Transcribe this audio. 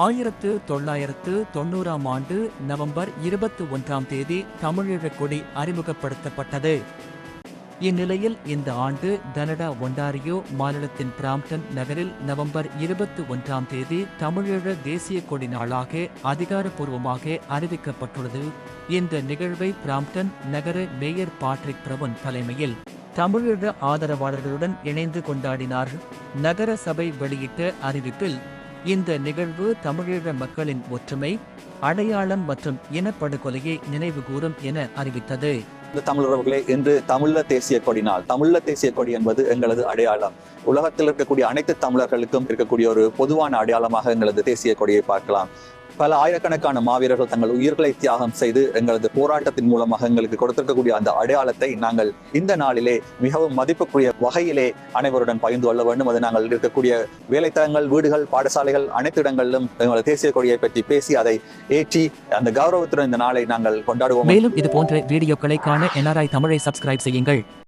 ஆயிரத்து தொள்ளாயிரத்து தொண்ணூறாம் ஆண்டு நவம்பர் இருபத்தி ஒன்றாம் தேதி தமிழீழ கொடி அறிமுகப்படுத்தப்பட்டது. இந்நிலையில் இந்த ஆண்டு கனடா ஒன்டாரியோ மாநிலத்தின் பிராம்டன் நகரில் நவம்பர் இருபத்தி ஒன்றாம் தேதி தமிழீழ தேசிய கொடி நாளாக அதிகாரப்பூர்வமாக அறிவிக்கப்பட்டுள்ளது. இந்த நிகழ்வை பிராம்டன் நகர மேயர் பாட்ரிக் பிரபன் தலைமையில் தமிழீழ ஆதரவாளர்களுடன் இணைந்து கொண்டாடினார். நகர சபை வெளியிட்ட அறிவிப்பில் இந்த நிகழ்வு தமிழீழ மக்களின் ஒற்றுமை அடையாளம் மற்றும் இனப்படுகொலையை நினைவுகூரும் என அறிவித்தது. தமிழர்களே இன்று தமிழ தேசிய கொடி நாள் தமிழ தேசிய கொடி என்பது எங்களது அடையாளம். உலகத்தில் இருக்கக்கூடிய அனைத்து தமிழர்களுக்கும் இருக்கக்கூடிய ஒரு பொதுவான அடையாளமாக எங்களது தேசிய கொடியை பார்க்கலாம். பல ஆயிரக்கணக்கான மாவீரர்கள் தங்கள் உயிர்களை தியாகம் செய்து எங்களது போராட்டத்தின் மூலமாக எங்களுக்கு கொடுத்திருக்கக்கூடிய அந்த அடையாளத்தை நாங்கள் இந்த நாளிலே மிகவும் மதிப்புக்குரிய வகையிலே அனைவருடன் பகிர்ந்து கொள்ள வேண்டும். அது நாங்கள் இருக்கக்கூடிய வேலைத்தளங்கள் வீடுகள் பாடசாலைகள் அனைத்து இடங்களிலும் எங்களது தேசிய கொடியை பற்றி பேசி அதை ஏற்றி அந்த கௌரவத்துடன் இந்த நாளை நாங்கள் கொண்டாடுவோம். மேலும் இது போன்ற வீடியோக்களை காண என்ஆர்ஐ தமிழை சப்ஸ்கிரைப் செய்யுங்கள்.